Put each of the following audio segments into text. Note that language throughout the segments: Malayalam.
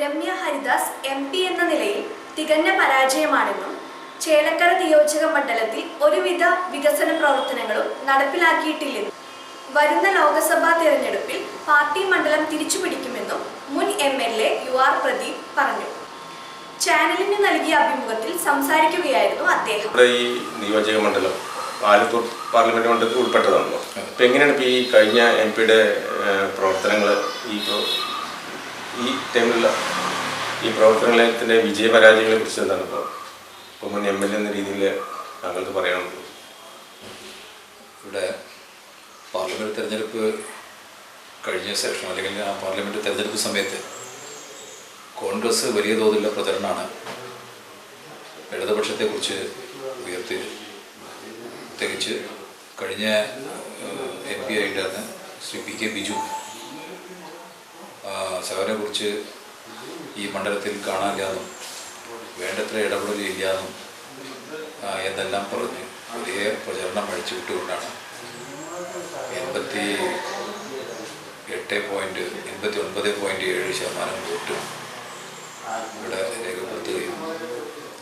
രമ്യ ഹരിദാസ് എം പി എന്ന നിലയിൽ തികഞ്ഞ പരാജയമാണെന്നും ചേലക്കര നിയോജക മണ്ഡലത്തിൽ ഒരുവിധ വികസന പ്രവർത്തനങ്ങളും നടപ്പിലാക്കിയിട്ടില്ലെന്നും വരുന്ന ലോക്സഭാ തിരഞ്ഞെടുപ്പിൽ പാർട്ടി മണ്ഡലം തിരിച്ചുപിടിക്കുമെന്നും മുൻ M L A U R Pradeep പറഞ്ഞു. ചാനലിന് നൽകിയ അഭിമുഖത്തിൽ സംസാരിക്കുകയായിരുന്നു അദ്ദേഹം. ഈ നിയോജക മണ്ഡലം ആലത്തൂർ പാർലമെന്റ് മണ്ഡലത്തിൽ ഉൾപ്പെട്ടതാണല്ലോ. അപ്പൊ എങ്ങനെയാണ് ഈ കഴിഞ്ഞ എം പിയുടെ പ്രവർത്തനങ്ങൾ ഈ ഈ ടൈമിലുള്ള ഈ പ്രവർത്തനത്തിന്റെ വിജയപരാജയങ്ങളെ കുറിച്ച് എന്താണ് ഇപ്പോൾ മുൻ എം എൽ എന്ന രീതിയിൽ താങ്കൾക്ക് പറയാനുള്ളത്? ഇവിടെ പാർലമെന്റ് തെരഞ്ഞെടുപ്പ് കഴിഞ്ഞ ശേഷം അല്ലെങ്കിൽ ആ പാർലമെന്റ് തെരഞ്ഞെടുപ്പ് സമയത്ത് കോൺഗ്രസ് വലിയ തോതിലുള്ള പ്രചരണമാണ് ഇടതുപക്ഷത്തെക്കുറിച്ച് ഉയർത്തി പ്രത്യേകിച്ച് കഴിഞ്ഞ എം പി ആയിട്ടാണ് ശ്രീ പി കെ ബിജു സഹനെ കുറിച്ച് ഈ മണ്ഡലത്തിൽ കാണാതെയാണെന്നും വേണ്ടത്ര ഇടപെടലില്ലാന്നും ആ, എന്നെല്ലാം പറഞ്ഞ്. വലിയ പ്രചരണം അഴിച്ചു വിട്ടുകൊണ്ടാണ് എൺപത്തി എട്ട് പോയിന്റ് എൺപത്തി ഒൻപത് പോയിന്റ് ഏഴ് ശതമാനം വോട്ട് ഇവിടെ രേഖപ്പെടുത്തുകയും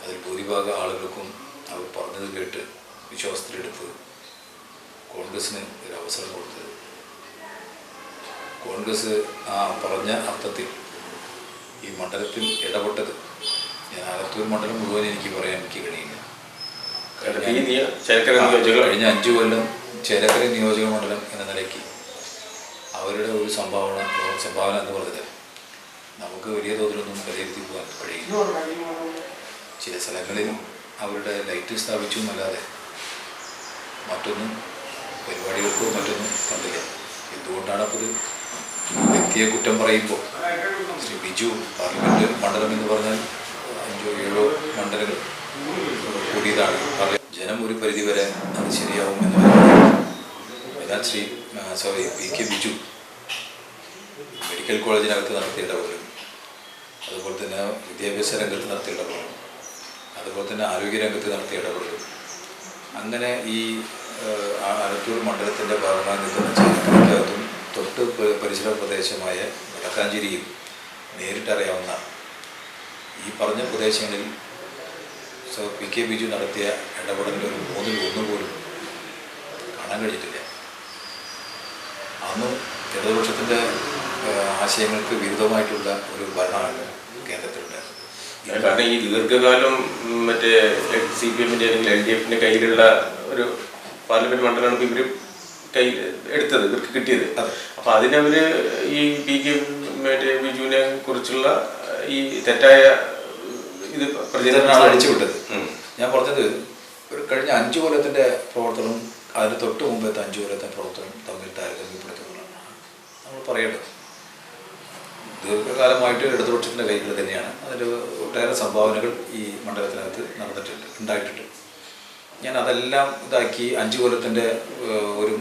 അതിൽ ഭൂരിഭാഗം ആളുകൾക്കും അവർ പറഞ്ഞത് കേട്ട് വിശ്വാസത്തിലെടുത്ത് കോൺഗ്രസിന് ഒരു അവസരം കൊടുത്തത്. കോൺഗ്രസ് ആ പറഞ്ഞ അർത്ഥത്തിൽ ഈ മണ്ഡലത്തിൽ ഇടപെട്ടത്. ഞാൻ ആലത്തൂർ മണ്ഡലം മുഴുവൻ എനിക്ക് പറയാൻ എനിക്ക് കഴിയില്ല. കഴിഞ്ഞ അഞ്ചു കൊല്ലം ചേലക്കര നിയോജക മണ്ഡലം എന്ന നിലയ്ക്ക് അവരുടെ ഒരു സംഭാവന സംഭാവന എന്ന് പറഞ്ഞത് നമുക്ക് വലിയ തോതിലൊന്നും വിലയിരുത്തി പോകാൻ കഴിയില്ല. ചില സ്ഥലങ്ങളിൽ അവരുടെ ലൈറ്റ് സ്ഥാപിച്ചു എന്നല്ലാതെ മറ്റൊന്നും പരിപാടികൾക്കോ മറ്റൊന്നും കണ്ടില്ല. എന്തുകൊണ്ടാണ് അപ്പോൾ വ്യക്തിയെ കുറ്റം പറയുമ്പോൾ ശ്രീ ബിജു പാർലമെന്റ് മണ്ഡലം എന്ന് പറഞ്ഞാൽ അഞ്ചോ ഏഴോ മണ്ഡലങ്ങൾ കൂടിയതാണ്. ജനം ഒരു പരിധിവരെ അത് ശരിയാവും എന്ന് എന്നാൽ Shri sorry P K Biju medical കോളേജിനകത്ത് നടത്തിയ ഇടപെടലും അതുപോലെ തന്നെ വിദ്യാഭ്യാസ രംഗത്ത് നടത്തിയ ഇടപെടലും അതുപോലെ തന്നെ ആരോഗ്യ രംഗത്ത് നടത്തിയ ഇടപെടലും അങ്ങനെ ഈ ആലത്തൂർ മണ്ഡലത്തിന്റെ ഭാഗമായി നിൽക്കുന്ന ചേലക്കരയ്ക്കകത്തും തൊട്ട് പരിസര പ്രദേശമായ വടക്കാഞ്ചേരിയും നേരിട്ടറിയാവുന്ന ഈ പറഞ്ഞ പ്രദേശങ്ങളിൽ സോ പി കെ ബിജു നടത്തിയ ഇടപെടലിന്റെ ഒരു മൂന്നിൽ ഒന്ന് പോലും കാണാൻ കഴിഞ്ഞിട്ടില്ല. അന്ന് ഇടതുപക്ഷത്തിന്റെ ആശയങ്ങൾക്ക് വിരുദ്ധമായിട്ടുള്ള ഒരു ഭരണമാണ് കേന്ദ്രത്തിലുണ്ടായിരുന്നത് കാരണം ഈ ദീർഘകാലം മറ്റേ സി പി എമ്മിന്റെ അല്ലെങ്കിൽ എൽ ഡി എഫിന്റെ കയ്യിലുള്ള ഒരു പാർലമെന്റ് മണ്ഡലമാണ് ഇപ്പൊ കയ്യിൽ എടുത്തത് ഇവർക്ക് കിട്ടിയത്. അതെ. അപ്പൊ അതിനവര് ഈ പി കെ മറ്റേ ബിജുവിനെ കുറിച്ചുള്ള ഈ തെറ്റായ ഇത് പ്രചരണമാണ് അടിച്ചു വിട്ടത് ഞാൻ പറഞ്ഞത് ഒരു കഴിഞ്ഞ അഞ്ചു കൊല്ലത്തിന്റെ പ്രവർത്തനം അതിന് തൊട്ട് മുമ്പത്തെ അഞ്ചു കൊല്ലത്തെ പ്രവർത്തനം തമ്മിൽ താരതമ്യപ്പെടുത്തുന്നതാണ്. നമ്മൾ പറയേണ്ടത്. ദീർഘകാലമായിട്ട് ഇടതുപക്ഷത്തിന്റെ കയ്യിൽ തന്നെയാണ്. അതിൽ ഒട്ടേറെ സംഭാവനകൾ ഈ മണ്ഡലത്തിനകത്ത് നടന്നിട്ടുണ്ട് ഉണ്ടായിട്ടുണ്ട്. ഞാൻ അതെല്ലാം ഇതാക്കി അഞ്ചു കൊല്ലത്തിന്റെ ഒരു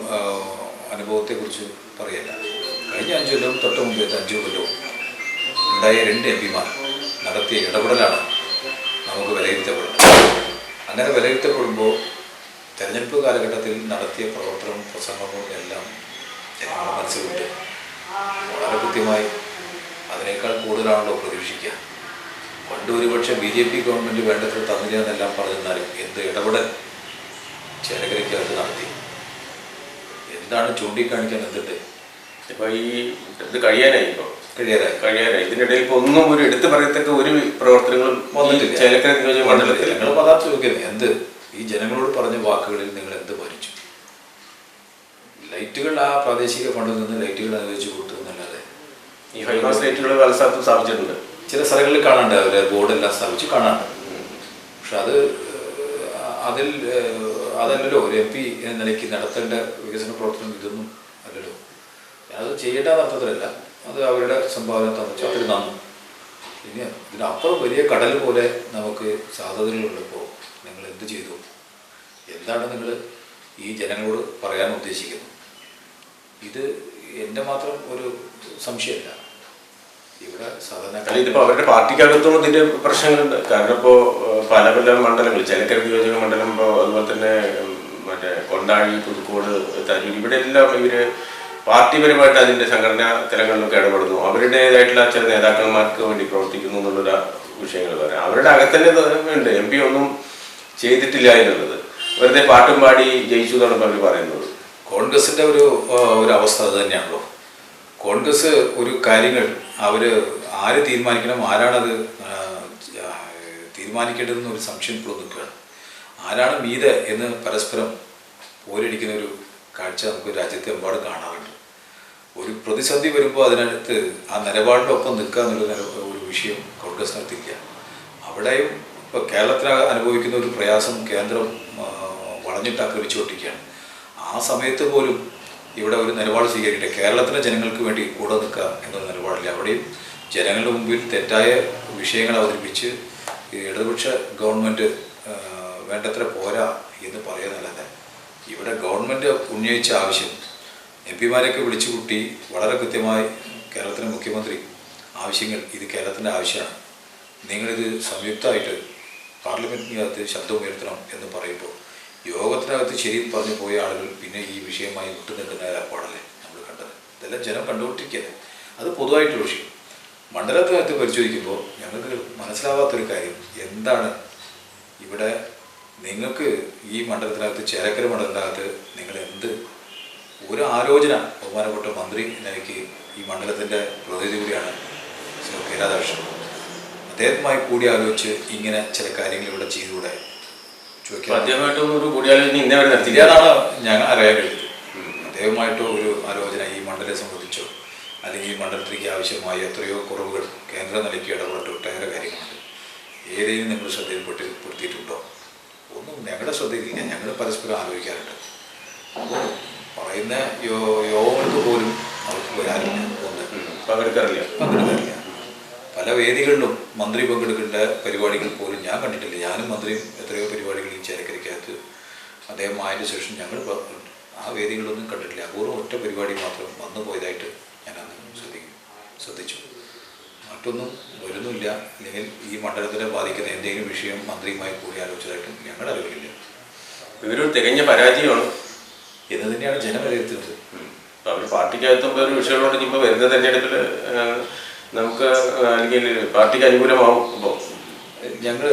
അനുഭവത്തെക്കുറിച്ച് പറയല്ല. കഴിഞ്ഞ അഞ്ചു കൊല്ലവും തൊട്ട് മുമ്പത്തെ അഞ്ചു കൊല്ലവും ഉണ്ടായ രണ്ട് എം പിമാർ നടത്തിയ ഇടപെടലാണ് നമുക്ക് വിലയിരുത്തപ്പെടുന്നത്. അങ്ങനെ വിലയിരുത്തപ്പെടുമ്പോൾ തെരഞ്ഞെടുപ്പ് കാലഘട്ടത്തിൽ നടത്തിയ പ്രവർത്തനവും പ്രസംഗവും എല്ലാം ജനങ്ങളുടെ മനസ്സിലുണ്ട് വളരെ കൃത്യമായി അതിനേക്കാൾ കൂടുതലാണല്ലോ പ്രതീക്ഷിക്കുക. പണ്ട് ഒരുപക്ഷെ ബി ജെ പി ഗവൺമെന്റ് വേണ്ടത്ര തന്നില്ല എന്നെല്ലാം പറഞ്ഞിരുന്നാലും എന്ത് ഇടപെടൽ ചേലക്കരയ്ക്കകത്ത് നടത്തി. എന്താണ് ചൂണ്ടിക്കാണിക്കാൻ എന്തുണ്ട്? ഇപ്പൊ ഈ ഇത് കഴിയാനായി ഇപ്പൊ. കഴിയാനായി. കഴിയാനായി. ഇതിനിടയിൽ ഇപ്പൊ ഒന്നും ഒരു എടുത്തു പറയത്തക്ക ഒരു പ്രവർത്തനങ്ങളും വന്നിട്ടില്ല. ചേലക്കര നിയോജക മണ്ഡലത്തിൽ നിങ്ങൾ പദാർത്ഥ ചോദിക്കുന്നത് എന്ത്? ഈ ജനങ്ങളോട് പറഞ്ഞ വാക്കുകളിൽ നിങ്ങൾ എന്ത് ഭരിച്ചു? ലൈറ്റുകൾ ആ പ്രാദേശിക ഫണ്ടിൽ നിന്ന് ലൈറ്റുകൾ അനുവദിച്ചു കൊടുത്തു എന്നല്ലാതെ ഈ ഹൈമാസ് ലൈറ്റുകൾ പല സ്ഥലത്തും സ്ഥാപിച്ചിട്ടുണ്ട്. ചില സ്ഥലങ്ങളിൽ കാണാണ്ട് അവർ ബോർഡെല്ലാം സ്ഥാപിച്ച് കാണാണ്ട്. പക്ഷെ അത് അതിൽ അതല്ലല്ലോ ഒരു എം പി എന്ന നിലയ്ക്ക് നടത്തേണ്ട വികസന പ്രവർത്തനം ഇതൊന്നും അല്ലല്ലോ. അത് ചെയ്യേണ്ട അർത്ഥത്തിലല്ല. അത് അവരുടെ സംഭാവന തന്നിച്ചു അത്ര നന്നു. ഇനി ഇതിനപ്പുറം വലിയ കടൽ പോലെ നമുക്ക് സാധ്യതകളുള്ളപ്പോൾ നിങ്ങൾ എന്ത് ചെയ്തു? എന്താണ് നിങ്ങൾ ഈ ജനങ്ങളോട് പറയാൻ ഉദ്ദേശിക്കുന്നത്? ഇത് എന്റെ മാത്രം ഒരു സംശയമല്ല. ഇവിടെ സാധാരണ ഇതിപ്പോ അവരുടെ പാർട്ടിക്കകത്തും ഇതിന്റെ പ്രശ്നങ്ങളുണ്ട്. കാരണം ഇപ്പോ പല പല മണ്ഡലങ്ങൾ ചെലക്കര നിയോജക മണ്ഡലം ഇപ്പോ അതുപോലെ തന്നെ മറ്റേ കൊണ്ടാഴി പുതുക്കോട് തരൂർ ഇവിടെ എല്ലാം ഇവർ പാർട്ടിപരമായിട്ട് അതിന്റെ സംഘടനാ തലങ്ങളിലൊക്കെ ഇടപെടുന്നു. അവരുടേതായിട്ടുള്ള ചില നേതാക്കന്മാർക്ക് വേണ്ടി പ്രവർത്തിക്കുന്നു എന്നുള്ള വിഷയങ്ങൾ പറയാം. അവരുടെ അകത്തന്നെ ഉണ്ട്. എം പി ഒന്നും ചെയ്തിട്ടില്ല എന്നുള്ളത്. വെറുതെ പാട്ടും പാടി ജയിച്ചു എന്നാണ് അവർ പറയുന്നത്. കോൺഗ്രസിന്റെ ഒരു ഒരു അവസ്ഥ അത് തന്നെയാണല്ലോ. കോൺഗ്രസ് ഒരു കാര്യങ്ങൾ അവർ ആര് തീരുമാനിക്കണം ആരാണത് തീരുമാനിക്കേണ്ടതെന്ന് ഒരു സംശയം ഇപ്പോൾ നിൽക്കുകയാണ്. ആരാണ് മീതെ എന്ന് പരസ്പരം പോരടിക്കുന്ന ഒരു കാഴ്ച നമുക്ക് രാജ്യത്തെമ്പാടും കാണാറുണ്ട്. ഒരു പ്രതിസന്ധി വരുമ്പോൾ അതിനടുത്ത് ആ നിലപാടിന്റെ ഒപ്പം നിൽക്കുക എന്നുള്ള ഒരു വിഷയം കോൺഗ്രസിനകത്തില്ല അവിടെയും ഇപ്പോൾ കേരളത്തിൽ അനുഭവിക്കുന്ന ഒരു പ്രയാസം കേന്ദ്രം വളഞ്ഞിട്ട് ആക്രമിച്ചുകൊണ്ടിരിക്കുകയാണ് ആ സമയത്ത് പോലും ഇവിടെ ഒരു നിലപാട് സ്വീകരിക്കട്ടെ. കേരളത്തിലെ ജനങ്ങൾക്ക് വേണ്ടി കൂടെ നിൽക്കുക എന്നൊരു നിലപാടില്ല. അവിടെയും ജനങ്ങളുടെ മുമ്പിൽ തെറ്റായ വിഷയങ്ങൾ അവതരിപ്പിച്ച് ഇടതുപക്ഷ ഗവൺമെന്റ് വേണ്ടത്ര പോരാ എന്ന് പറയുന്നതല്ലാതെ ഇവിടെ ഗവൺമെന്റ് ഉന്നയിച്ച ആവശ്യം എം പിമാരെയൊക്കെ വിളിച്ചു കൂട്ടി വളരെ കൃത്യമായി കേരളത്തിലെ മുഖ്യമന്ത്രി ആവശ്യങ്ങൾ ഇത് കേരളത്തിന്റെ ആവശ്യമാണ്. നിങ്ങളിത് സംയുക്തമായിട്ട് പാർലമെന്റിനകത്ത് ശബ്ദമുയർത്തണം എന്ന് പറയുമ്പോൾ യോഗത്തിനകത്ത് ശരി പറഞ്ഞു പോയ ആളുകൾ പിന്നെ ഈ വിഷയമായി വിട്ടുനിൽക്കുന്ന ഏർപ്പാടല്ലേ നമ്മൾ കണ്ടത്? ഇതെല്ലാം ജനം കണ്ടുകൊണ്ടിരിക്കുക അത് പൊതുവായിട്ടുള്ള വിഷയം മണ്ഡലത്തിനകത്ത് പരിശോധിക്കുമ്പോൾ ഞങ്ങൾക്ക് മനസ്സിലാവാത്തൊരു കാര്യം എന്താണ്? ഇവിടെ നിങ്ങൾക്ക് ഈ മണ്ഡലത്തിനകത്ത് ചേലക്കര മണ്ഡലത്തിനകത്ത് നിങ്ങൾ എന്ത് ഒരു ആലോചന ബഹുമാനപ്പെട്ട മന്ത്രി എനിക്ക് ഈ മണ്ഡലത്തിന്റെ പ്രതിനിധി കൂടിയാണ് ശ്രീ കെ രാധാകൃഷ്ണൻ. അദ്ദേഹവുമായി കൂടി ആലോചിച്ച് ഇങ്ങനെ ചില കാര്യങ്ങൾ ഇവിടെ ചെയ്തുകൂടെ? അദ്ദേഹമായിട്ടൊന്നും ഒരു കൂടിയാലോചന ഇന്നേ വരെ നടത്തില്ല അതാണ് ഞങ്ങൾ അറിയാൻ കഴിഞ്ഞത് അദ്ദേഹവുമായിട്ടോ ഒരു ആലോചന ഈ മണ്ഡലം സംബന്ധിച്ചോ അല്ലെങ്കിൽ ഈ മണ്ഡലത്തിലേക്ക് ആവശ്യമായ എത്രയോ കുറവുകൾ കേന്ദ്ര നിലയ്ക്ക് ഇടപെട്ട് ഒട്ടേറെ കാര്യങ്ങളുണ്ട്. ഏതെങ്കിലും നിങ്ങൾ ശ്രദ്ധയിൽപ്പെട്ട് പെടുത്തിയിട്ടുണ്ടോ ഒന്നും ഞങ്ങളുടെ ശ്രദ്ധയിലില്ല. ഞങ്ങൾ പരസ്പരം ആലോചിക്കാറുണ്ട്. അപ്പോൾ പറയുന്ന യോ യോഗങ്ങൾക്ക് പോലും അവർക്ക് വരാറില്ല ഒന്ന്. പങ്കെടുക്കാറില്ല പങ്കെടുക്കാറില്ല പല വേദികളിലും മന്ത്രി പങ്കെടുക്കേണ്ട പരിപാടികൾ പോലും ഞാൻ കണ്ടിട്ടില്ല. ഞാനും മന്ത്രിയും എത്രയോ പരിപാടികൾ ഈ ചേലക്കരയ്ക്കകത്ത് അദ്ദേഹം ആയതിനു ശേഷം ഞങ്ങൾ ആ വേദികളൊന്നും കണ്ടിട്ടില്ല. അപൂർവം ഒറ്റ പരിപാടി മാത്രം വന്നു പോയതായിട്ട് ഞാൻ അന്ന് ശ്രദ്ധിക്കും ശ്രദ്ധിച്ചു. മറ്റൊന്നും വരുന്നില്ല. അല്ലെങ്കിൽ ഈ മണ്ഡലത്തിനെ ബാധിക്കുന്ന എന്തെങ്കിലും വിഷയം മന്ത്രിയുമായി കൂടിയാലോചിച്ചതായിട്ടും ഞങ്ങൾ ഞങ്ങളുടെ അറിവില്ല ഇവരൊരു തികഞ്ഞ പരാജയമാണ്. എന്ന് തന്നെയാണ് ജനം വിലയിരുത്തുന്നത് അവർ പാർട്ടിക്കകത്തും വേറെ വിഷയങ്ങളോട് ഇപ്പോൾ വരുന്ന തെരഞ്ഞെടുപ്പിൽ നമുക്ക് അല്ലെങ്കിൽ പാർട്ടിക്ക് അനുകൂലമാവും. അപ്പോൾ ഞങ്ങൾ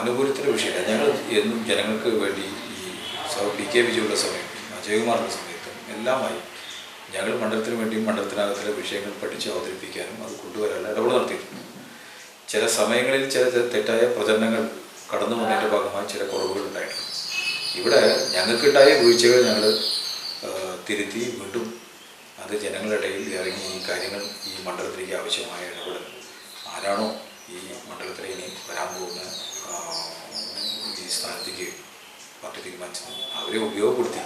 അനുകൂലത്തിന്റെ വിഷയമില്ല. ഞങ്ങൾ എന്നും ജനങ്ങൾക്ക് വേണ്ടി ഈ പി കെ വിജയുടെ സമയത്തും അജയകുമാറിന്റെ സമയത്തും എല്ലാമായി ഞങ്ങൾ മണ്ഡലത്തിന് വേണ്ടിയും മണ്ഡലത്തിനകത്തിലെ വിഷയങ്ങൾ പഠിച്ച് അവതരിപ്പിക്കാനും അത് കൊണ്ടുവരാനുള്ള ഇടപെടൽ നടത്തിയിട്ടുണ്ട്. ചില സമയങ്ങളിൽ ചില തെറ്റായ പ്രചരണങ്ങൾ കടന്നു വന്നതിന്റെ ഭാഗമായി ചില കുറവുകൾ ഉണ്ടായിട്ടുണ്ട്. ഇവിടെ ഞങ്ങൾക്കുണ്ടായ വീഴ്ചകൾ ഞങ്ങൾ തിരുത്തി വീണ്ടും അത് ജനങ്ങളുടെ ഇടയിൽ ഇറങ്ങി ഈ കാര്യങ്ങൾ ഈ മണ്ഡലത്തിലേക്ക് ആവശ്യമായ ഇടപെടൽ. ആരാണോ ഈ മണ്ഡലത്തിലെ ഇനി വരാൻ പോകുന്ന ഈ സ്ഥാനത്തേക്ക് പാർട്ടി തീരുമാനിച്ചത് അവരെ ഉപയോഗപ്പെടുത്തി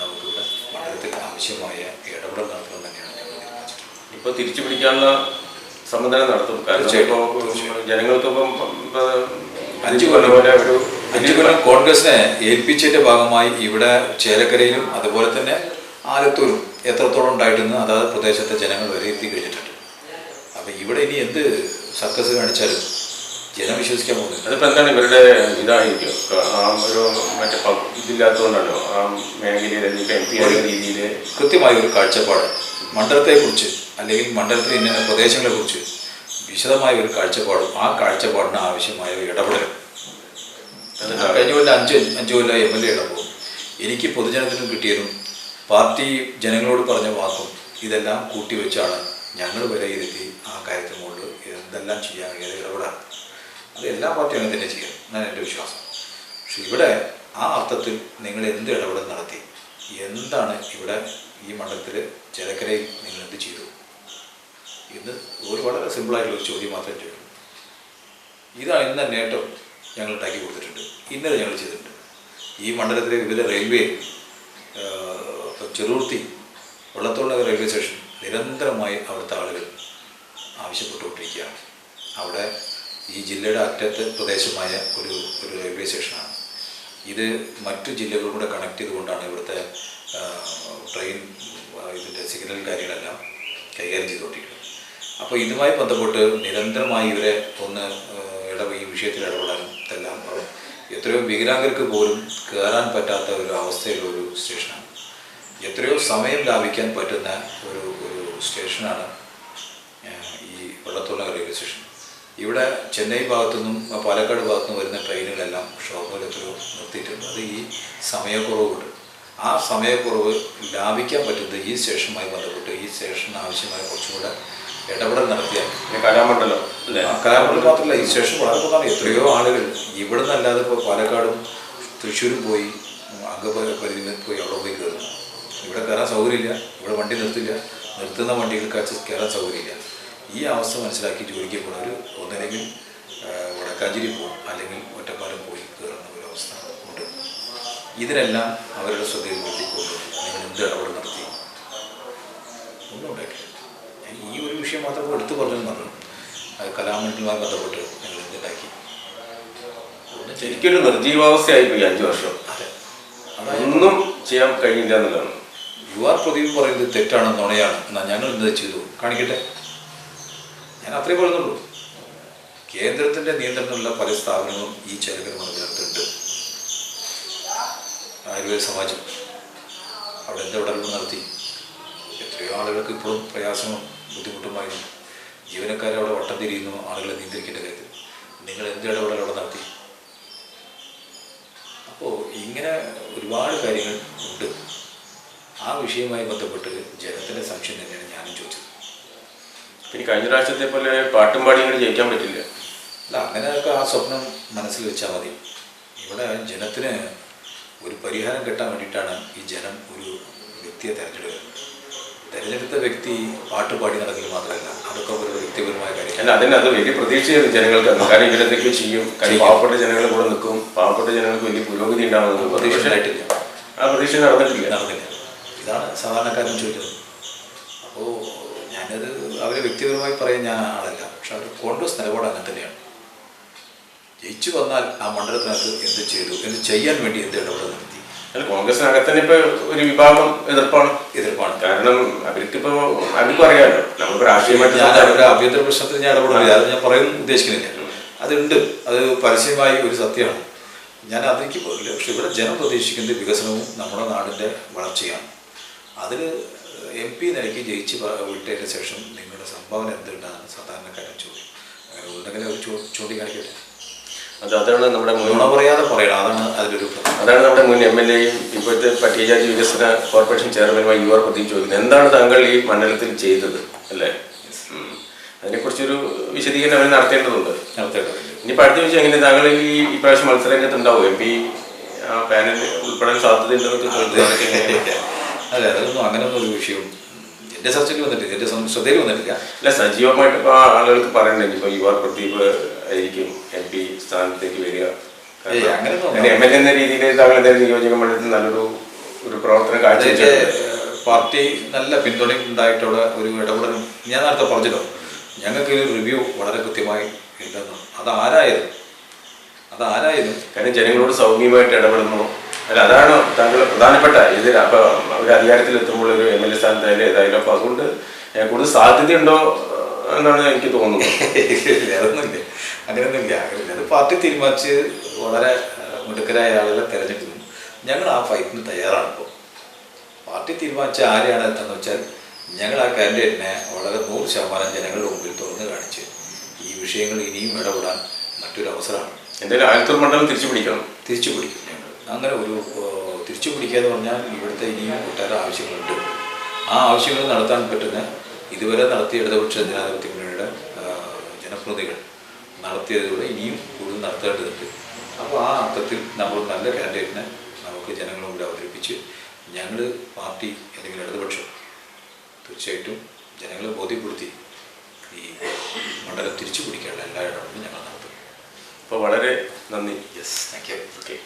നമുക്കിവിടെ മണ്ഡലത്തിൽ ആവശ്യമായ ഇടപെടൽ നടത്തണം തന്നെയാണ് ഞങ്ങൾ തീരുമാനിച്ചിട്ടുള്ളത്. ഇപ്പോൾ തിരിച്ചു പിടിക്കാനുള്ള സംവിധാനം നടത്തും. കാരണം തീർച്ചയായിട്ടും, ഇപ്പോ തീർച്ചയായിട്ടും. ജനങ്ങൾക്കിപ്പം അഞ്ചു കൊല്ലം പോലെ ഒരു അഞ്ചു കൊല്ലം കോൺഗ്രസിനെ ഏൽപ്പിച്ചതിന്റെ ഭാഗമായി ഇവിടെ ചേലക്കരയിലും അതുപോലെ തന്നെ ആലത്തൂരും എത്രത്തോളം ഉണ്ടായിട്ടെന്ന് അതാത് പ്രദേശത്തെ ജനങ്ങൾ വരെ എത്തി കഴിഞ്ഞിട്ടുണ്ട് അപ്പൊ ഇവിടെ ഇനി എന്ത് സർക്കസ് കാണിച്ചാലും ജനം വിശ്വസിക്കാൻ പോകുന്നില്ല. അതിപ്പോ എന്താണ് ഇവരുടെ ഇതായിരിക്കും? ഒരു മറ്റേ ഇതില്ലാത്തതുകൊണ്ടാണോ ആ മേഖലയിൽ എം പി രീതിയിൽ കൃത്യമായ ഒരു കാഴ്ചപ്പാട് മണ്ഡലത്തെക്കുറിച്ച് അല്ലെങ്കിൽ മണ്ഡലത്തിലെ ഇന്ന പ്രദേശങ്ങളെക്കുറിച്ച് വിശദമായ ഒരു കാഴ്ചപ്പാടും ആ കാഴ്ചപ്പാടിന് ആവശ്യമായ ഒരു ഇടപെടലും. ഞാൻ കഴിഞ്ഞ കൊല്ലം അഞ്ച് അഞ്ച് കൊല്ലം എം എൽ എ ഇടപ്പോൾ എനിക്ക് പൊതുജനത്തിനും കിട്ടിയതും പാർട്ടി ജനങ്ങളോട് പറഞ്ഞ വാക്കും ഇതെല്ലാം കൂട്ടിവെച്ചാണ് ഞങ്ങൾ വിലയിരുത്തി ആ കാര്യത്തിന് മുകളിൽ എന്തെല്ലാം ചെയ്യാൻ ഏത് ഇടപെടാൻ. അത് എല്ലാ പാർട്ടിയും തന്നെ ചെയ്യണം. എന്നാണ് എന്റെ വിശ്വാസം. പക്ഷെ ഇവിടെ ആ അർത്ഥത്തിൽ നിങ്ങൾ എന്ത് ഇടപെടൽ നടത്തി? എന്താണ് ഇവിടെ ഈ മണ്ഡലത്തിൽ ജലക്കരയിൽ നിങ്ങൾ എന്ത് ചെയ്തു? ഇത് ഒരു വളരെ സിമ്പിളായിട്ടുള്ള ഒരു ചോദ്യം മാത്രമേ ചോദിക്കും. ഇതാണ് ഇന്ന നേട്ടം ഞങ്ങൾ ഉണ്ടാക്കി കൊടുത്തിട്ടുണ്ട്. ഇന്നത് ഞങ്ങൾ ചെയ്തിട്ടുണ്ട്. ഈ മണ്ഡലത്തിലെ വിവിധ railway Cheruthuruthy Vallathol railway station നിരന്തരമായി അവിടുത്തെ ആളുകൾ ആവശ്യപ്പെട്ടുകൊണ്ടിരിക്കുകയാണ്. അവിടെ ഈ ജില്ലയുടെ അറ്റത്ത് പ്രദേശമായ ഒരു ഒരു റെയിൽവേ സ്റ്റേഷനാണ് ഇത് മറ്റു ജില്ലകളും കൂടെ കണക്ട് ചെയ്തുകൊണ്ടാണ് ഇവിടുത്തെ ട്രെയിൻ ഇതിന്റെ സിഗ്നൽ കാര്യങ്ങളെല്ലാം കൈകാര്യം ചെയ്തുകൊണ്ടിരിക്കുന്നത്. അപ്പോൾ ഇതുമായി ബന്ധപ്പെട്ട് നിരന്തരമായി ഇവരെ ഒന്ന് ഇട ഈ വിഷയത്തിൽ ഇടപെടാനും ഇതെല്ലാം എത്രയോ വികലാംഗർക്ക് പോലും കയറാൻ പറ്റാത്ത ഒരു അവസ്ഥയിലുള്ള ഒരു സ്റ്റേഷനാണ് എത്രയോ സമയം ലാഭിക്കാൻ പറ്റുന്ന ഒരു ഒരു സ്റ്റേഷനാണ് ഈ വെള്ളത്തോള റെയിൽവേ സ്റ്റേഷൻ ഇവിടെ ചെന്നൈ ഭാഗത്തു നിന്നും പാലക്കാട് ഭാഗത്തു നിന്നും വരുന്ന ട്രെയിനുകളെല്ലാം ഷോർണൂർ എത്രയോ നിർത്തിയിട്ടുണ്ട്. അത് ഈ സമയക്കുറവുണ്ട്. ആ സമയക്കുറവ് ലാഭിക്കാൻ പറ്റുന്നത് ഈ സ്റ്റേഷനുമായി ബന്ധപ്പെട്ട് ഈ സ്റ്റേഷന് ആവശ്യമായ കുറച്ചുകൂടെ ഇടപെടൽ നടത്തിയാൽ കലാമണ്ഡലം അല്ലേ? കലാമണ്ഡലം മാത്രമല്ല ഈ സ്റ്റേഷൻ വളരെ പ്രധാനം. എത്രയോ ആളുകൾ ഇവിടെ നിന്നല്ലാതെ ഇപ്പോൾ പാലക്കാടും തൃശ്ശൂരും പോയി അംഗപരിധി പോയി അവിടെ പോയി കയറുന്നു. ഇവിടെ കയറാൻ സൗകര്യമില്ല. ഇവിടെ വണ്ടി നിർത്തില്ല. നിർത്തുന്ന വണ്ടികൾക്ക് അച്ഛൻ കയറാൻ സൗകര്യമില്ല. ഈ അവസ്ഥ മനസ്സിലാക്കി ജോലിക്ക് പോകുന്നവർ ഒന്നില്ലെങ്കിൽ ആ, വടക്കാഞ്ചേരി പോകും അല്ലെങ്കിൽ ഒറ്റപ്പാലം പോയി കയറുന്ന ഒരു അവസ്ഥ ഉണ്ട്. ഇതിനെല്ലാം അവരുടെ ശ്രദ്ധയിൽപ്പെടുത്തിക്കൊണ്ട് നിങ്ങൾ എന്ത് ഇടപെടൽ നടത്തി? ഒന്നും ഉണ്ടായിട്ടില്ല. ഈ ഒരു വിഷയം മാത്രം എടുത്തു പറഞ്ഞു പറഞ്ഞു. അത് കലാമണ്ഡലമായി ബന്ധപ്പെട്ട് ഞങ്ങൾ എന്തുണ്ടാക്കി? ശരിക്കും ഒരു നിർജീവാവസ്ഥയായിപ്പോയി നിർജീവാവസ്ഥയായി പോയി അഞ്ചു വർഷം. അതെ. അതൊന്നും ഒന്നും ചെയ്യാൻ കഴിയില്ല എന്നുള്ളതാണ്. യു ആർ പ്രദീപ് പറയുന്നത് തെറ്റാണ് നുണയാണ്. എന്നാൽ ഞങ്ങൾ എന്താ ചെയ്തു? കാണിക്കട്ടെ. ഞാൻ അത്രേ പറയുന്നുള്ളൂ. കേന്ദ്രത്തിന്റെ നിയന്ത്രണമുള്ള പല സ്ഥാപനങ്ങളും ഈ ചരിത്രമാണ് ചേർത്തിട്ടുണ്ട്. ആയുർവേദ സമാജം. അവിടെ എന്ത് ഇടപെടൽ നടത്തി? എത്രയോ ആളുകൾക്ക് ഇപ്പോഴും പ്രയാസവും ബുദ്ധിമുട്ടുമായിരുന്നു. ജീവനക്കാരെ അവിടെ വട്ടം തിരിയുന്നു ആളുകളെ നിയന്ത്രിക്കേണ്ട കാര്യത്തിൽ. നിങ്ങൾ എന്ത് ഇടപെടൽ അവിടെ നടത്തി? അപ്പോൾ ഇങ്ങനെ ഒരുപാട് കാര്യങ്ങൾ ഉണ്ട്. ആ വിഷയവുമായി ബന്ധപ്പെട്ട് ജനത്തിന്റെ സംശയം തന്നെയാണ് ഞാനും ചോദിച്ചത്. പിന്നെ കഴിഞ്ഞ പ്രാവശ്യത്തെ പോലെ പാട്ടും പാടി ഇങ്ങനെ ജയിക്കാൻ പറ്റില്ല. അല്ല അങ്ങനെയൊക്കെ ആ സ്വപ്നം മനസ്സിൽ വെച്ചാൽ മതി. ഇവിടെ ജനത്തിന് ഒരു പരിഹാരം കിട്ടാൻ വേണ്ടിയിട്ടാണ് ഈ ജനം ഒരു വ്യക്തിയെ തിരഞ്ഞെടുക്കുന്നത് തിരഞ്ഞെടുത്ത വ്യക്തി പാട്ട് പാടി നടക്കൽ മാത്രമല്ല അതൊക്കെ ഒരു വ്യക്തിപരമായ കാര്യം അല്ല അതിന് അത് വലിയ പ്രതീക്ഷയായിരുന്നു ജനങ്ങൾക്ക്. കാര്യം കാരണം ഇവരെന്തൊക്കെയോ ചെയ്യും. കാര്യം പാവപ്പെട്ട ജനങ്ങൾ കൂടെ നിൽക്കും. പാവപ്പെട്ട ജനങ്ങൾക്ക് വലിയ പുരോഗതി ഉണ്ടാകുന്നത് പ്രതീക്ഷ ആയിട്ടില്ല ആ പ്രതീക്ഷ നടന്നിട്ടില്ല. നടന്നില്ല. ഇതാണ് സാധാരണക്കാരൻ ചോദിച്ചത് അപ്പോൾ ഞാനത് അവരെ വ്യക്തിപരമായി പറയാൻ ഞാൻ ആളല്ല. പക്ഷെ അവർ കോൺഗ്രസ് നിലപാട് അങ്ങനെ തന്നെയാണ്. ജയിച്ചു വന്നാൽ ആ മണ്ഡലത്തിനകത്ത് എന്ത് ചെയ്തു? എന്ത് ചെയ്യാൻ വേണ്ടി എന്ത് ഇടപെടൽ നടത്തി? കോൺഗ്രസിനകത്ത് തന്നെ ഇപ്പൊ ഒരു വിഭാഗം എതിർപ്പാണ്. എതിർപ്പാണ്. കാരണം അവർക്കിപ്പോ അവർക്കും അറിയാമല്ലോ. നമുക്ക് രാഷ്ട്രീയമായിട്ട് ഞാൻ അവരുടെ ആഭ്യന്തര പ്രശ്നത്തിൽ ഞാൻ ഇടപെടുന്നില്ല അത് ഞാൻ പറയാൻ ഉദ്ദേശിക്കുന്നില്ല. അതുണ്ട്. അത് പരസ്യമായി ഒരു സത്യമാണ്. ഞാൻ അതിലേക്ക് പോകില്ല പക്ഷെ ഇവിടെ ജനം പ്രതീക്ഷിക്കുന്നത് വികസനവും നമ്മുടെ നാടിന്റെ വളർച്ചയാണ്. അതിൽ എം പി നിലയ്ക്ക് ജയിച്ച് വിട്ടതിന് ശേഷം നിങ്ങളുടെ സംഭാവന എന്തുണ്ടാണ് സാധാരണക്കാരൻ ചോദ്യം. ഉണ്ടെങ്കിൽ അവർ ചൂണ്ടിക്കാണിക്കട്ടെ. അത് അതാണ് നമ്മുടെ നുണ പറയാതെ പറയണം. അതാണ് അതിലൊരു അതാണ് നമ്മുടെ മുൻ എം എൽ എയും ഇപ്പോഴത്തെ പട്ടികജാതി വികസന കോർപ്പറേഷൻ ചെയർമാനുമായി യു ആർ പ്രദീപ് ചോദിക്കുന്നത്. എന്താണ് താങ്കൾ ഈ മണ്ഡലത്തിൽ ചെയ്തത്? അല്ലേ. അതിനെക്കുറിച്ചൊരു വിശദീകരണം അവർ നടത്തേണ്ടതുണ്ട്. നടത്തേണ്ടതുണ്ട്. ഇനി അടുത്ത ചോദിച്ചാൽ എങ്ങനെ താങ്കൾ ഈ ഇപ്രാവശ്യം പ്രാവശ്യം മത്സരരംഗത്ത് ഉണ്ടാവും എം പി ആ പാനലിൽ ഉൾപ്പെടാൻ സാധ്യതയുണ്ടെന്നൊക്കെ? അതെ അതൊന്നും അങ്ങനെയൊന്നും ഒരു വിഷയം എന്റെ ചർച്ചയിൽ വന്നിട്ടില്ല. എന്റെ ശ്രദ്ധയിൽ വന്നിട്ടില്ല. അല്ല സജീവമായിട്ട് ഇപ്പോൾ ആളുകൾക്ക് പറയണ്ടെങ്കിൽ ഇപ്പോൾ യു ആർ പ്രദീപ് ആയിരിക്കും എം പി സ്ഥാനത്തേക്ക് വരിക. എം എൽ എ എന്ന രീതിയിൽ താങ്കളുടെ നിയോജക മണ്ഡലത്തിൽ നല്ലൊരു ഒരു പ്രവർത്തനം കാഴ്ച പാർട്ടി നല്ല പിന്തുണയും ഉണ്ടായിട്ടുള്ള ഒരു ഇടപെടലും ഞാൻ നേരത്തെ പറഞ്ഞല്ലോ. ഞങ്ങൾക്ക് ഒരു റിവ്യൂ വളരെ കൃത്യമായി ഉണ്ടെന്നും. അത് ആരായിരുന്നു അത് ആരായിരുന്നു കാരണം ജനങ്ങളോട് സൗമ്യമായിട്ട് ഇടപെടുന്നു. അല്ല അതാണ് താങ്കൾ പ്രധാനപ്പെട്ട ഇതിൽ അപ്പൊ ഒരു അധികാരത്തിൽ എത്തുമ്പോൾ ഒരു എം എൽ എ സ്ഥാനത്തായാലും ഏതായാലും അപ്പൊ അതുകൊണ്ട് കൂടുതൽ സാധ്യതയുണ്ടോ എന്നാണ് എനിക്ക് തോന്നുന്നത്. അതൊന്നുമില്ല. അങ്ങനെയൊന്നുമില്ല അങ്ങനെയില്ല അത് പാർട്ടി തീരുമാനിച്ച് വളരെ മിടുക്കരായ ആളുകളെ തിരഞ്ഞെടുക്കുന്നു. ഞങ്ങൾ ആ ഫൈറ്റിന് തയ്യാറാണ് ഇപ്പോൾ പാർട്ടി തീരുമാനിച്ച ആരെയാണ് എത്തുന്നത് വെച്ചാൽ ഞങ്ങൾ ആ കാൻഡിഡേറ്റിനെ വളരെ നൂറ് ശതമാനം ജനങ്ങളുടെ മുമ്പിൽ തുറന്ന് കാണിച്ച് ഈ വിഷയങ്ങൾ ഇനിയും ഇടപെടാൻ മറ്റൊരു അവസരമാണ് എന്തായാലും ആലത്തൂർ മണ്ഡലം തിരിച്ചു പിടിക്കണം തിരിച്ചു പിടിക്കും അങ്ങനെ ഒരു തിരിച്ചു പിടിക്കുക എന്ന് പറഞ്ഞാൽ ഇവിടുത്തെ ഇനിയും ഒട്ടേറെ ആവശ്യങ്ങളുണ്ട്. ആ ആവശ്യങ്ങൾ നടത്താൻ പറ്റുന്ന ഇതുവരെ നടത്തിയ ഇടതുപക്ഷ ജനാധിപത്യ മുന്നണിയുടെ ജനപ്രതികൾ നടത്തിയതിലൂടെ ഇനിയും കൂടുതൽ നടത്തേണ്ടതുണ്ട്. അപ്പോൾ ആ അർത്ഥത്തിൽ നമ്മൾ നല്ല കാൻഡിഡേറ്റിനെ നമുക്ക് ജനങ്ങളുടെ മുമ്പിൽ അവതരിപ്പിച്ച് ഞങ്ങൾ പാർട്ടി അല്ലെങ്കിൽ ഇടതുപക്ഷം തീർച്ചയായിട്ടും ജനങ്ങളെ ബോധ്യപ്പെടുത്തി ഈ മണ്ഡലം തിരിച്ചു പിടിക്കാനുള്ള എല്ലാ ഇടപെടലും ഞങ്ങൾ നടത്തും. അപ്പോൾ വളരെ നന്ദി. Yes thank you okay